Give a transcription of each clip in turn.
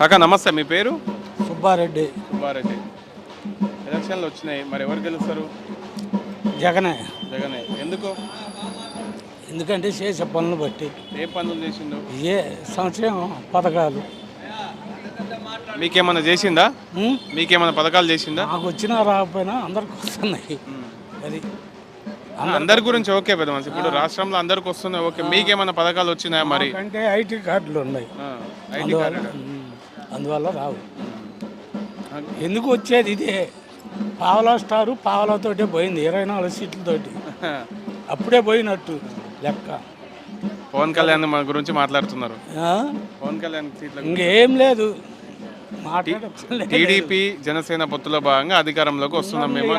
కాకా నమస్తే మీ పేరు? సుబ్బారెడ్డి. సుబ్బారెడ్డి. ఎలక్షన్లు వచ్చినాయి మరి ఎవరు గెలుస్తారు? జగనే. జగనే. ఎందుకు? ఎందుకంటే చేసే పనులు బట్టి. ఏ పనులు చేసిండు? ఏ సంక్షేమ పథకాలు. మీకేమన్నా చేసిందా? ఉం? మీకేమన్నా పథకాలు చేసిందా? నాకు వచ్చినా రాకపోయినా అందరికి వస్తున్నాయి. అది అందరి గురించి ఓకే పెద్ద మనిషి. ఇప్పుడు రాష్ట్రంలో అందరికి వస్తున్నాయి ఓకే. మీకేమన్నా పథకాలు వచ్చినాయా మరి? అంటే ఐటీ కార్డులు ఉన్నాయి. ఆ, ఐడి అందువల్ల కార్డు ఉం. అందువల్ల రావు. ఎందుకు వచ్చేది ఇదే? పావలా స్టారు పావలాతోటే పోయింది ఇరవై నాలుగు సీట్లతోటి. అప్పుడే పోయినట్టు లెక్క. పవన్ కళ్యాణ్ మన గురించి మాట్లాడుతున్నారు? పవన్ కళ్యాణ్ సీట్ల ఇంకేం లేదు. టీడీపీ జనసేన పొత్తులో భాగంగా అధికారంలోకి వస్తున్నాం మేము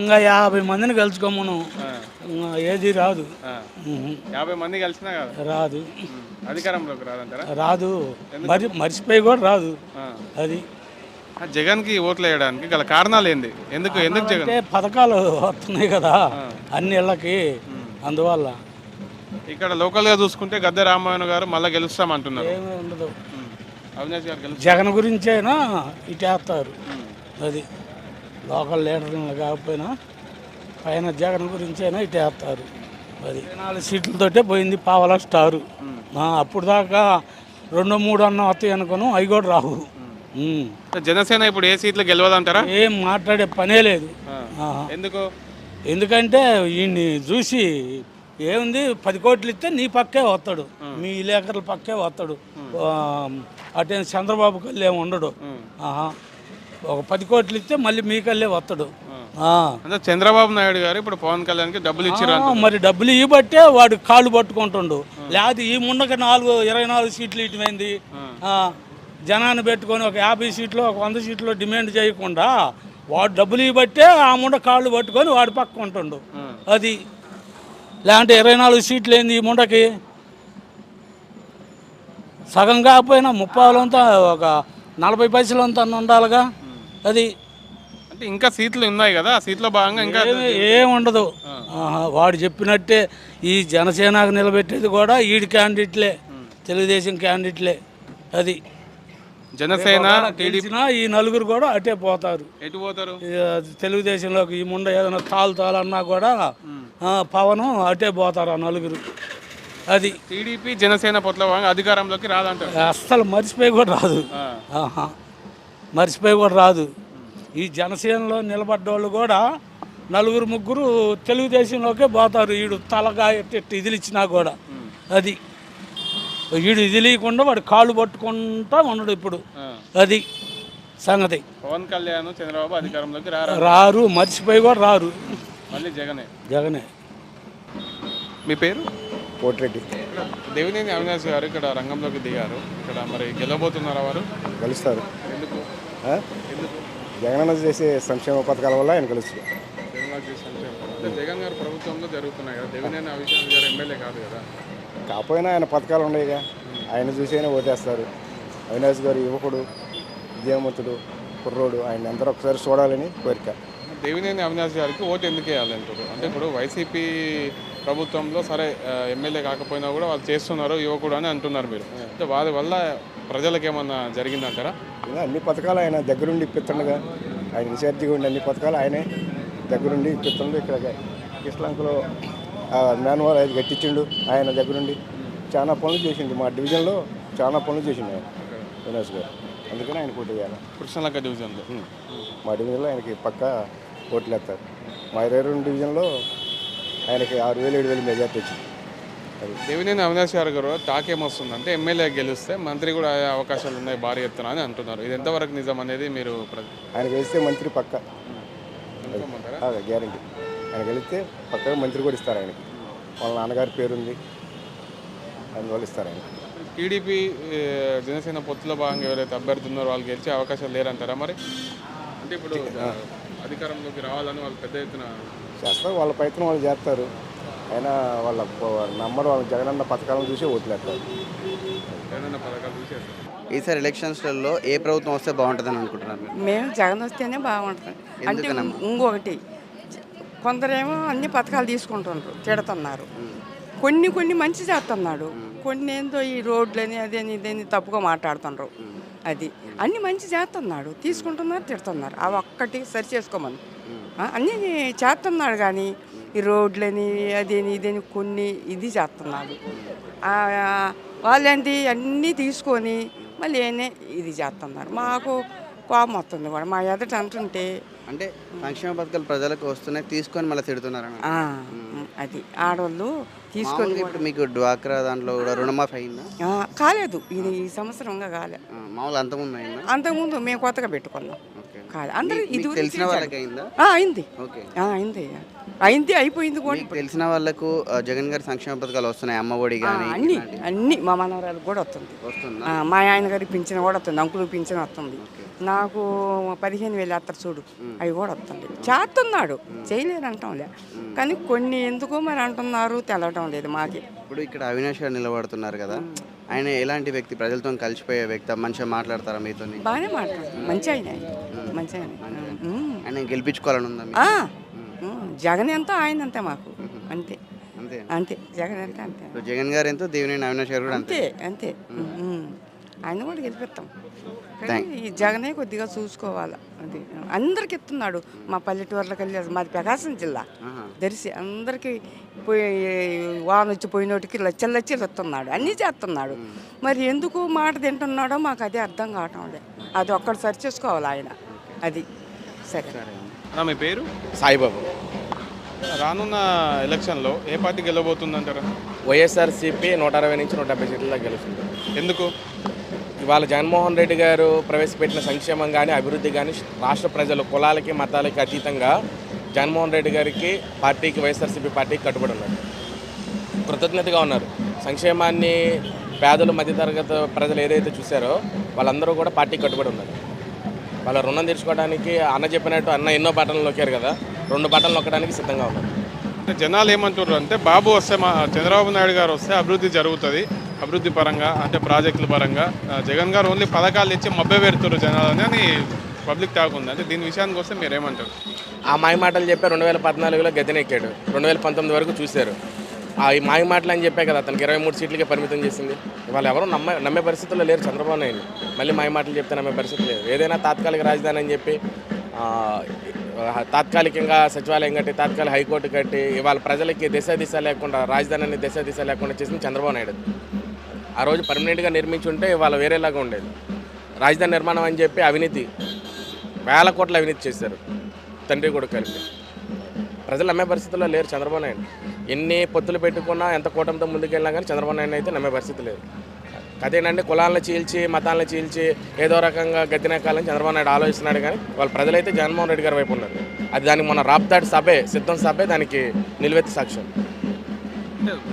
ఇంకా యాభై మందిని కలుసుకోమను. ఏది రాదు. యాభై మంది కలిసినా కదా. రాదు. అధికారంలోకి రాదంటారా? రాదు. మరి మర్చిపోయి కూడా రాదు. అది. జగన్కి ఓట్లు వేయడానికి గల కారణాలు ఏంది? ఎందుకు ఎందుకు జగన్? అంటే పథకాలు వస్తున్నాయి కదా. అన్ని ఇళ్ళకి. అందువల్ల. ఇక్కడ లోకల్గా చూసుకుంటే గద్దె రామాయణ గారు మళ్ళీ గెలుస్తామంటున్నారు. ఏమీ ఉండదు. అవినాష్ గారు గెలుస్తారు. జగన్ గురించైనా ఇటేస్తారు. అది. లోకల్ లీడర్లు కాకపోయినా పైన జగన్ గురించైనా ఇటేస్తారు అది నాలుగు సీట్లతోటే పోయింది పావలా స్టారు. అప్పుడు దాకా రెండు మూడు అన్న వస్తాయి అనుకోను అవి కూడా రావు. జనసేన ఇప్పుడు ఏ సీట్లు గెలవదంటారా? ఏం మాట్లాడే పనే లేదు. ఎందుకు? ఎందుకంటే ఈయన్ని చూసి ఏముంది పది కోట్లు ఇస్తే నీ పక్కే వస్తాడు. మీ విలేకరుల పక్కే వస్తాడు. అటే చంద్రబాబు కల్లే ఉండడు. ఆహా. ఒక పది కోట్లు ఇస్తే మళ్ళీ మీ కల్లే వస్తాడు. అంటే చంద్రబాబు నాయుడు గారు ఇప్పుడు పవన్ కళ్యాణ్కి డబ్బులు ఇచ్చారు మరి డబ్బులు ఇవ్వబట్టే వాడు కాళ్ళు పట్టుకుంటుండు. లేకపోతే ఈ ముండకి నాలుగు ఇరవై నాలుగు సీట్లు ఇటుమైంది జనాన్ని పెట్టుకొని ఒక యాభై సీట్లు ఒక వంద సీట్లు డిమాండ్ చేయకుండా వాడు డబ్బులు ఇవ్వబట్టే ఆ ముండ కాళ్ళు పట్టుకొని వాడు పక్క ఉంటుండు. అది. లేదంటే ఇరవై నాలుగు సీట్లు ఏంది ఈ ముండకి సగం కాకపోయినా ముప్పావులంతా ఒక నలభై పైసలంతా అన్న ఉండాలిగా అది. అంటే ఇంకా సీట్లు ఉన్నాయి కదా ఆ సీట్లో భాగంగా ఇంకా ఏమి ఏముండదు ఆహా, వాడు చెప్పినట్టే ఈ జనసేనకు నిలబెట్టేది కూడా ఈడి క్యాండిడేట్లే తెలుగుదేశం క్యాండిడేట్లే అది. జనసేన గెలిచినా ఈ నలుగురు కూడా అటే పోతారు. ఎటు పోతారు? తెలుగుదేశంలోకి ఈ ముండ ఏదైనా తాలు తాలన్నా కూడా ఆ, పవన్ అటే పోతారు ఆ నలుగురు. అది. టీడీపీ జనసేన భాగంగా అధికారంలోకి రాదంటారు. అస్సలు మర్చిపోయి కూడా రాదు. మర్చిపోయి కూడా రాదు. ఈ జనసేనలో నిలబడ్డోళ్ళు కూడా నలుగురు ముగ్గురు తెలుగుదేశంలోకే పోతారు. వీడు తలగా ఇదిలిచ్చినా కూడా. అది. వీడు ఇదిలీయకుండా వాడు కాళ్ళు పట్టుకుంటా ఉండడు ఇప్పుడు. అది సంగతి. పవన్ కళ్యాణ్ చంద్రబాబు అధికారంలోకి రారా? మర్చిపోయి కూడా రారు. మళ్ళీ జగనే. జగనే. మీ పేరు? కోటిరెడ్డి దేవినేని అవినాష్ గారు ఇక్కడ రంగంలోకి దిగారు. ఇక్కడ మరి గెలవబోతున్నారా వారు? గెలుస్తారు? ఎందుకు? జగనన్న చేసే సంక్షేమ పథకాల వల్ల ఆయన గెలుస్తారు జగన్ గారు ప్రభుత్వంలో జరుగుతున్నాయి కదా దేవినేని అవినాష్ గారు ఎమ్మెల్యే కాదు కదా. కాకపోయినా ఆయన పథకాలు ఉన్నాయిగా. ఆయన చూసి అయినా ఓటేస్తారు. అవినాష్ గారు యువకుడు విద్యావంతుడు కుర్రోడు ఆయన అందరూ ఒకసారి చూడాలని కోరిక. దేవినేని అవినాష్ గారికి ఓటు ఎందుకు వేయాలంటారు అంటే ఇప్పుడు వైసీపీ ప్రభుత్వంలో సరే ఎమ్మెల్యే కాకపోయినా కూడా వాళ్ళు చేస్తున్నారు యువకుడు అని అంటున్నారు మీరు. అంటే వారి వల్ల ప్రజలకు ఏమన్నా జరిగిందంటారా అన్ని పథకాలు ఆయన దగ్గరుండి ఇప్పిస్తుండగా ఆయన ఇన్ఛార్జిగా ఉండి అన్ని పథకాలు ఆయనే దగ్గరుండి ఇప్పిస్తుండు. ఇక్కడ కిష్లంకలో మేనవాల్ అది కట్టించిండు ఆయన దగ్గరుండి. చాలా పనులు చేసిండు. మా డివిజన్లో చాలా పనులు చేసిండు ఆయన అవినాష్ గారు. అందుకని ఆయన పోటీ చేయాలి కృష్ణలంక డివిజన్లో. మా డివిజన్లో ఆయనకి పక్కా ఓట్లు వేస్తారు మా ఇరవై రెండు డివిజన్లో ఆయనకి ఆరు వేలు ఏడు వేలు మెజార్టీ వచ్చింది. అది. దేవినేని అవినాష్ గారు గారు టాక్ ఏమొస్తుందంటే ఎమ్మెల్యే గెలిస్తే మంత్రి కూడా అయ్యే అవకాశాలు ఉన్నాయి భారీ ఎత్తున అని అంటున్నారు. ఇది ఎంతవరకు నిజం అనేది మీరు ఆయన గెలిస్తే మంత్రి పక్క. అనుకోమంటారా గ్యారంటీ. ఆయన గెలిస్తే పక్కగా మంత్రి కూడా ఇస్తారు ఆయనకి. వాళ్ళ నాన్నగారి పేరుంది. అందువల్ల ఇస్తారు ఆయన. టీడీపీ జనసేన పొత్తులో భాగంగా ఎవరైతే అభ్యర్థి ఉన్నారో వాళ్ళు గెలిచే అవకాశాలు లేరంటారా మరి? అంటే ఇప్పుడు అధికారంలోకి రావాలని వాళ్ళు పెద్ద ఎత్తున చేస్తారు. వాళ్ళ ప్రయత్నం వాళ్ళు చేస్తారు. అయినా వాళ్ళ నమ్మరు వాళ్ళ జగనన్న పథకాలను చూసి ఓట్లు వేస్తారు ఏదైనా పథకాలు చూసేస్తారు. ఈసారి ఎలక్షన్స్లలో ఏ ప్రభుత్వం వస్తే బాగుంటుందని అనుకుంటున్నారు మీరు? మేము జగన్ వస్తేనే బాగుంటుంది. అంటే ఇంకొకటి కొందరేమో అన్ని పథకాలు తీసుకుంటున్నారు తిడుతున్నారు. కొన్ని కొన్ని మంచి చేస్తున్నాడు. కొన్ని ఏందో ఈ రోడ్లని అదని ఇదని తప్పుగా మాట్లాడుతున్నారు అది. అన్ని మంచి చేస్తున్నాడు తీసుకుంటున్నారు తిడుతున్నారు. అవి ఒక్కటి సరి చేసుకోమని. అన్నీ చేస్తున్నాడు కానీ ఈ రోడ్లని అదేని ఇదేని కొన్ని ఇది చేస్తున్నాడు వాళ్ళేంటి అన్నీ తీసుకొని మళ్ళీ ఏనే ఇది చేస్తున్నారు మాకు కోపం వస్తుంది కూడా. మా ఎదుట అంటుంటే అంటే సంక్షేమ పథకాలు ప్రజలకు వస్తున్నాయి తీసుకొని మళ్ళీ తిడుతున్నారని. ఆ, అది. ఆడవాళ్ళు తీసుకొని ఇప్పుడు మీకు డ్వాక్రా దాంట్లో కూడా రుణమాఫీ అయిందా? కాలేదు. ఇది ఈ సంవత్సరంగా కాలే. ఆ, మామూలు అంతకుముందు అయిందా? అంతకుముందు మేము కొత్తగా పెట్టుకున్నాం. కాదు. అందరూ మీకు ఇది తెలిసిన వాళ్ళకి అయిందా అయింది. ఓకే. ఆ, అయింది. అయింది అయిపోయింది కూడా మీకు తెలిసిన వాళ్ళకు ఆ, జగన్ గారి సంక్షేమ పథకాలు వస్తున్నాయి అమ్మ ఒడి ఆ, కానీ అన్ని అన్ని మా మనవరాలకు కూడా వస్తుంది. వస్తుందా? ఆ, మా ఆయన గారికి పింఛన్ కూడా వస్తుంది అంకులు పింఛన్ వస్తుంది. నాకు పదిహేను వేలు అత్తరు చూడు అవి కూడా వస్తుంది. చేస్తున్నాడు చేయలేరు అంటాంలే. కానీ కొన్ని ఎందుకో మరి అంటున్నారు తెలవటం లేదు మాకి. ఇప్పుడు ఇక్కడ అవినాష్ గారు నిలబడుతున్నారు కదా ఆయన ఎలాంటి వ్యక్తి ప్రజలతో కలిసిపోయే వ్యక్తి మంచిగా మాట్లాడతారా మీతో బాగానే మాట్లాడు మంచి ఆయన. మంచి ఆయన గెలిపించుకోవాలని ఉందా జగన్ ఎంత ఆయన అంతే మాకు అంతే. అంతే. అంతే. జగన్ అంటే అంతే. జగన్ గారు ఎంతో దేవినేని అవినాష్ గారు కూడా అంతే. అంతే. ఆయన కూడా గెలిపిస్తాం. ఈ జగనే కొద్దిగా చూసుకోవాలి? అది అందరికి ఇస్తున్నాడు. మా పల్లెటూర్లకు వెళ్ళి మాది ప్రకాశం జిల్లా. దర్శి అందరికి పోయి వాన వచ్చి పోయినోటికి లచ్చలు లచ్చలు ఇస్తున్నాడు అన్నీ చేస్తున్నాడు. మరి ఎందుకు మాట తింటున్నాడో మాకు అదే అర్థం కావటం అది ఒక్కటి సరి చేసుకోవాలి ఆయన. అది. సరే. మీ పేరు? సాయిబాబు. రానున్న ఎలక్షన్లో ఏ పార్టీ గెలవబోతుందంటారా? వైఎస్ఆర్సీపీ నూట అరవై నుంచి నూట డెబ్బై సీట్ల గెలుస్తుంది. ఎందుకు? ఇవాళ జగన్మోహన్ రెడ్డి గారు ప్రవేశపెట్టిన సంక్షేమం కానీ అభివృద్ధి కానీ రాష్ట్ర ప్రజలు కులాలకి మతాలకి అతీతంగా జగన్మోహన్ రెడ్డి గారికి పార్టీకి వైఎస్ఆర్సీపీ పార్టీకి కట్టుబడి ఉన్నారు. కృతజ్ఞతగా ఉన్నారు. సంక్షేమాన్ని పేదలు మధ్యతరగతి ప్రజలు ఏదైతే చూశారో వాళ్ళందరూ కూడా పార్టీకి కట్టుబడి ఉన్నారు. వాళ్ళ రుణం తీర్చుకోవడానికి అన్న చెప్పినట్టు అన్న ఎన్నో బటన్లు నొక్కారు కదా రెండు బటన్లు నొక్కడానికి సిద్ధంగా ఉన్నారు. అంటే జనాలు ఏమంటారు అంటే బాబు వస్తే మా చంద్రబాబు నాయుడు గారు వస్తే అభివృద్ధి జరుగుతుంది అభివృద్ధి పరంగా అంటే ప్రాజెక్టుల పరంగా. జగన్ గారు ఓన్లీ పథకాలు ఇచ్చి మభ్య పెడుతున్నారు జనాలని అని పబ్లిక్ టాక్ ఉంది. అంటే దీని విషయానికి వస్తే మీరేమంటారు ఆ మాయ మాటలు చెప్పి రెండు వేల పద్నాలుగులో గద్దెనెక్కాడు. రెండు వేల పంతొమ్మిది వరకు చూశారు. ఈ మాయ మాటలు అని చెప్పే కదా అతనికి ఇరవై మూడు సీట్లకే పరిమితం చేసింది. ఇవాళ ఎవరు నమ్మే నమ్మే పరిస్థితుల్లో లేరు చంద్రబాబు నాయుడు. మళ్ళీ మాయ మాటలు చెప్తే నమ్మే పరిస్థితి లేదు. ఏదైనా తాత్కాలిక రాజధాని అని చెప్పి తాత్కాలికంగా సచివాలయం కట్టి తాత్కాలిక హైకోర్టు కట్టి ఇవాళ ప్రజలకి దిశ దిశ లేకుండా రాజధానిని దిశ దిశ లేకుండా చేసింది చంద్రబాబు నాయుడు. ఆ రోజు పర్మనెంట్గా నిర్మించి ఉంటే ఇవాళ వేరేలాగా ఉండేది. రాజధాని నిర్మాణం అని చెప్పి అవినీతి వేల కోట్ల అవినీతి చేశారు. తండ్రి కొడుకు కలిపి. ప్రజలు నమ్మే పరిస్థితుల్లో లేరు చంద్రబాబు నాయుడు. ఎన్ని పొత్తులు పెట్టుకున్నా ఎంత కూటమితో ముందుకెళ్ళినా కానీ చంద్రబాబు నాయుడు అయితే నమ్మే పరిస్థితి లేదు. అదేనండి కులాలను చీల్చి మతాలను చీల్చి ఏదో రకంగా గద్దెనెక్కాలని చంద్రబాబు నాయుడు ఆలోచిస్తున్నాడు కానీ వాళ్ళ ప్రజలైతే జగన్మోహన్ రెడ్డి గారి వైపు ఉన్నారు. అది దానికి మన రాప్తాడు సభే సిద్ధం సభే దానికి నిలువెత్తి సాక్ష్యం.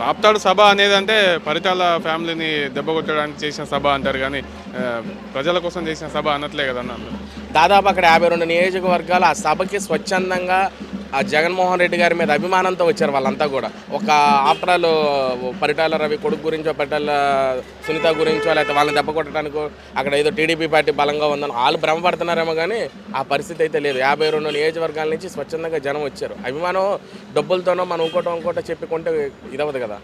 రాప్తాడు సభ అనేది అంటే పరిటాల ఫ్యామిలీని దెబ్బ కొట్టడానికి చేసిన సభ అంటారు కానీ ప్రజల కోసం చేసిన సభ అనట్లే కదన్న. దాదాపు అక్కడ యాభై రెండు నియోజకవర్గాలు ఆ సభకి స్వచ్ఛందంగా ఆ జగన్మోహన్ రెడ్డి గారి మీద అభిమానంతో వచ్చారు వాళ్ళంతా కూడా. ఒక ఆఫ్టర్ ఆల్ పరిటాల రవి కొడుకు గురించో పరిటాల సునీత గురించో లేకపోతే వాళ్ళని దెబ్బ కొట్టడానికో అక్కడ ఏదో టీడీపీ పార్టీ బలంగా ఉందని వాళ్ళు భ్రమపడుతున్నారేమో కానీ ఆ పరిస్థితి అయితే లేదు. యాభై రెండు నియోజకవర్గాల నుంచి స్వచ్ఛందంగా జనం వచ్చారు. అభిమానం డబ్బులతోనో మనం ఇంకోటో ఇంకోటో చెప్పుకుంటే ఇదవదు కదా.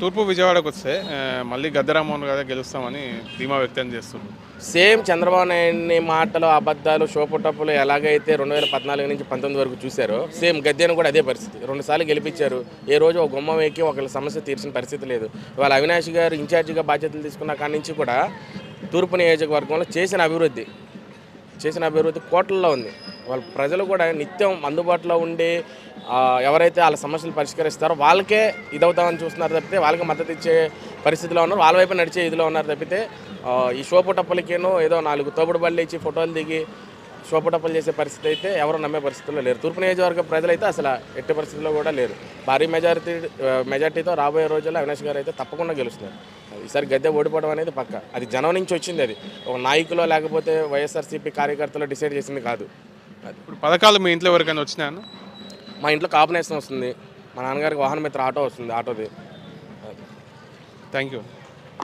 తూర్పు విజయవాడకు వస్తే మళ్ళీ గద్దరామోహన్ గారే గెలుస్తామని ధీమా వ్యక్తం చేస్తున్నారు. సేమ్ చంద్రబాబు నాయుడిని మాటలు అబద్ధాలు షోపుటప్పులు ఎలాగైతే రెండు వేల పద్నాలుగు నుంచి పంతొమ్మిది వరకు చూశారో సేమ్ గద్దెను కూడా అదే పరిస్థితి. రెండుసార్లు గెలిపించారు. ఏ రోజు ఒక గుమ్మం ఎక్కి ఒకళ్ళ సమస్య తీర్చిన పరిస్థితి లేదు. వాళ్ళ అవినాష్ గారు ఇన్ఛార్జిగా బాధ్యతలు తీసుకున్న కాడి నుంచి కూడా తూర్పు నియోజకవర్గంలో చేసిన అభివృద్ధి చేసిన అభివృద్ధి కోట్లలో ఉంది. వాళ్ళ ప్రజలు కూడా నిత్యం అందుబాటులో ఉండి ఎవరైతే వాళ్ళ సమస్యలు పరిష్కరిస్తారో వాళ్ళకే ఇదవుతామని చూస్తున్నారు తప్పితే వాళ్ళకి మద్దతు ఇచ్చే పరిస్థితిలో ఉన్నారు. వాళ్ళ వైపు నడిచే ఇదిలో ఉన్నారు తప్పితే ఈ షోపుటప్పలకేనో ఏదో నాలుగు తోపుడు బళ్ళు ఇచ్చి ఫోటోలు దిగి షోపుటప్పలు చేసే పరిస్థితి అయితే ఎవరు నమ్మే పరిస్థితుల్లో లేరు. తూర్పు నియోజకవర్గ ప్రజలైతే అసలు ఎట్టి పరిస్థితుల్లో కూడా లేరు. భారీ మెజారిటీ మెజార్టీతో రాబోయే రోజుల్లో అవినాష్ గారు అయితే తప్పకుండా గెలుస్తున్నారు. ఈసారి గద్దె ఓడిపోవడం అనేది పక్క. అది జనం నుంచి వచ్చింది అది. ఒక నాయకులో లేకపోతే వైఎస్ఆర్సీపీ కార్యకర్తలు డిసైడ్ చేసింది కాదు. ఇప్పుడు పథకాలు మీ ఇంట్లో ఎవరికైనా వచ్చినాయన్న మా ఇంట్లో కాంబినేషన్ వస్తుంది. మా నాన్నగారికి వాహన మిత్ర ఆటో వస్తుంది ఆటోది. Thank you